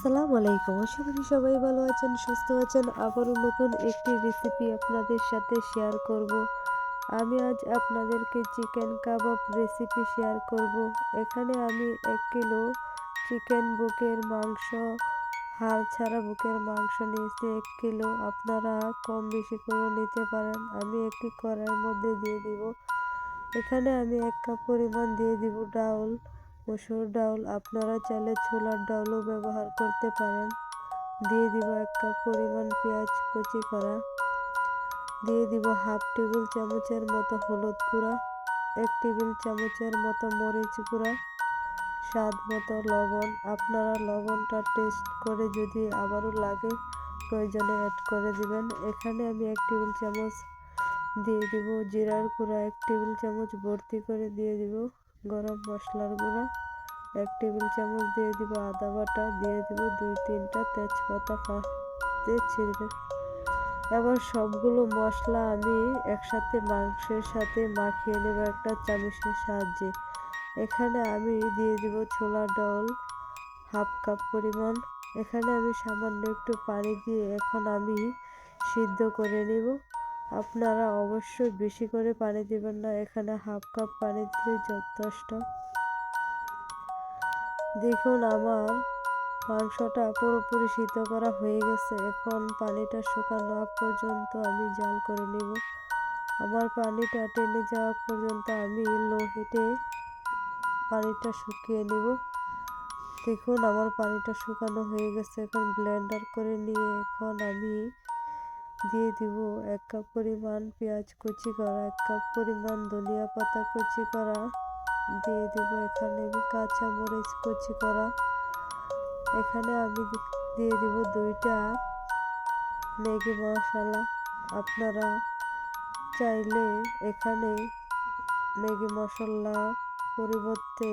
আসসালামু আলাইকুম। আশা করি সবাই ভালো আছেন, সুস্থ আছেন। আবারও নতুন একটি রেসিপি আপনাদের সাথে শেয়ার করব। আমি আজ আপনাদেরকে চিকেন কাবাব রেসিপি শেয়ার করব। এখানে আমি এক কিলো চিকেন বুকের মাংস, হাড় ছাড়া বুকের মাংস নিয়েছি এক কিলো আপনারা কম বেশি করে নিতে পারেন। আমি একটি কড়াইয়ের মধ্যে দিয়ে দিব। এখানে আমি এক কাপ পরিমাণ দিয়ে দিব ডাউল। মসুর ডাউল আপনারা চাইলে ছোলার ডাউলও ব্যবহার করতে পারেন। দিয়ে দিব এক কাপ পরিমাণ পেঁয়াজ কুচি করা। দিয়ে দিব হাফ টেবিল চামচের মতো হলুদ গুঁড়া, এক টেবিল চামচের মতো মরিচ গুঁড়া, স্বাদ মতো লবণ। আপনারা লবণটা টেস্ট করে যদি আবারও লাগে, প্রয়োজনে অ্যাড করে দিবেন। এখানে আমি এক টেবিল চামচ দিয়ে দিব জিরার গুঁড়া, এক টেবিল চামচ ভর্তি করে দিয়ে দিব। গরম মশলার গুঁড়া, এক টেবিল চামচ দিয়ে দিব আদা বাটা, দিয়ে দিব দুই তিনটা তেজপাতা পাতে ছিঁড়বে এবার সবগুলো মশলা আমি একসাথে মাংসের সাথে মাখিয়ে নেব একটা চামচের সাহায্যে। এখানে আমি দিয়ে দিব ছোলা ডাল, হাফ কাপ পরিমাণ। এখানে আমি সামান্য একটু পানি দিয়ে এখন আমি সিদ্ধ করে নেব। আপনারা অবশ্যই বেশি করে পানি দিবেন না। এখানে হাফ কাপ পানি দিলে যথেষ্ট। দেখুন, আমার মাংসটা পুরোপুরি সিদ্ধ করা হয়ে গেছে। এখন পানিটা শুকানো পর্যন্ত আমি জাল করে নেব। আমার পানিটা টেনে যাওয়া পর্যন্ত আমি লো হিটে পানিটা শুকিয়ে নেব। দেখুন, আমার পানিটা শুকানো হয়ে গেছে। এখন ব্লেন্ডার করে নিয়ে এখন আমি দিয়ে দিব। এক কাপ পরিমাণ পেঁয়াজ কুচি করা, এক কাপ পরিমাণ ধনিয়া পাতা কুচি করা, দিয়ে দিব এখানে কাঁচা মরিচ কুচি করা। এখানে আমি দিয়ে দিব দুইটা ম্যাগি মশলা। আপনারা চাইলে এখানে ম্যাগি মশলা পরিবর্তে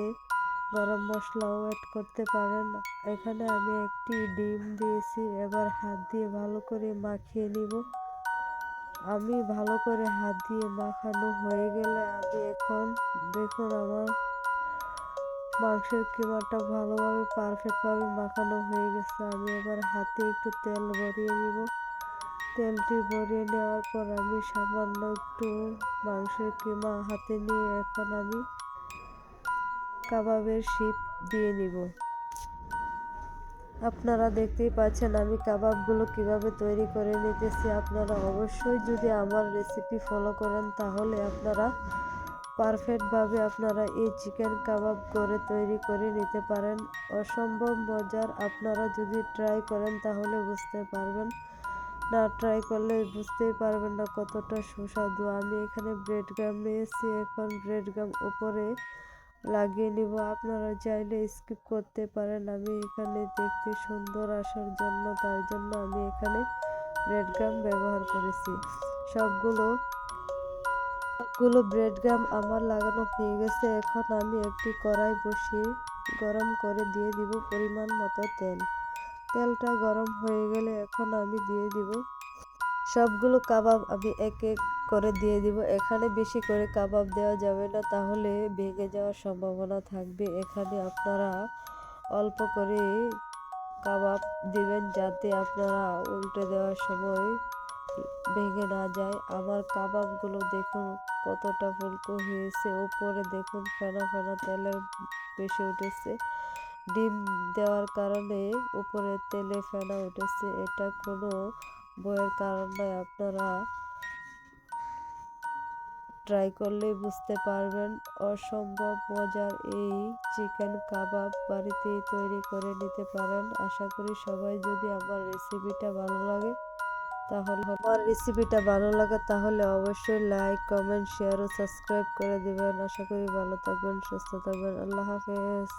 গরম মশলাও অ্যাড করতে পারেন। এখানে আমি একটি ডিম দিয়েছি, এবার হাত দিয়ে ভালো করে মাখিয়ে নিব। আমি ভালো করে হাত দিয়ে মাখানো হয়ে গেলে আমি এখন, দেখুন আমার মাংসের কিমাটা ভালোভাবে পারফেক্টভাবে মাখানো হয়ে গেছে। আমি এবার হাতে একটু তেল ভরিয়ে নিব। তেলটি ভরিয়ে নেওয়ার পর আমি সামান্য একটু মাংসের কিমা হাতে নিয়ে এখন আমি কাবাবের শিপ দিয়ে নিব। আপনারা দেখতেই পাচ্ছেন আমি কাবাবগুলো কীভাবে তৈরি করে নিতেছি। আপনারা অবশ্যই যদি আমার রেসিপি ফলো করেন, তাহলে আপনারা পারফেক্টভাবে আপনারা এই চিকেন কাবাব করে তৈরি করে নিতে পারেন। অসম্ভব মজার। আপনারা যদি ট্রাই করেন, তাহলে বুঝতে পারবেন। না ট্রাই করলে বুঝতেই পারবেন না কতটা সুস্বাদু। আমি এখানে ব্রেড গাম নিয়েছি। এখন ব্রেড গাম উপরে লাগিয়ে নিব। আপনারা চাইলে স্কিপ করতে পারেন। আমি এখানে দেখতে সুন্দর আসার জন্য, তার জন্য আমি এখানে ব্রেড গাম ব্যবহার করেছি। সবগুলো সবগুলো ব্রেড গাম আমার লাগানো হয়ে গেছে। এখন আমি একটি কড়াই বসিয়ে গরম করে দিয়ে দিব পরিমাণ মতো তেল। তেলটা গরম হয়ে গেলে এখন আমি দিয়ে দিব সবগুলো কাবাব। আমি এক এক করে দিয়ে দিব। এখানে বেশি করে কাবাব দেওয়া যাবে না, তাহলে ভেঙে যাওয়ার সম্ভাবনা থাকবে। এখানে আপনারা অল্প করে কাবাব দিবেন যাতে আপনারা উল্টে দেওয়ার সময় ভেঙে না যায়। আমার কাবাবগুলো দেখুন কতটা ফুলকো হয়েছে। ওপরে দেখুন ফেনা ফেনা তেলের বেশি উঠেছে। ডিম দেওয়ার কারণে উপরে তেলে ফেনা উঠেছে। এটা কোনো বইয়ের কারণ নয়। আপনারা ট্রাই করলেই বুঝতে পারবেন, অসম্ভব মজার এই চিকেন কাবাব বাড়িতেই তৈরি করে নিতে পারেন। আশা করি সবাই যদি আমার রেসিপিটা ভালো লাগে, তাহলে আমার রেসিপিটা ভালো লাগে, তাহলে অবশ্যই লাইক কমেন্ট শেয়ার ও সাবস্ক্রাইব করে দেবেন। আশা করি ভালো থাকবেন, সুস্থ থাকবেন। আল্লাহ হাফেজ।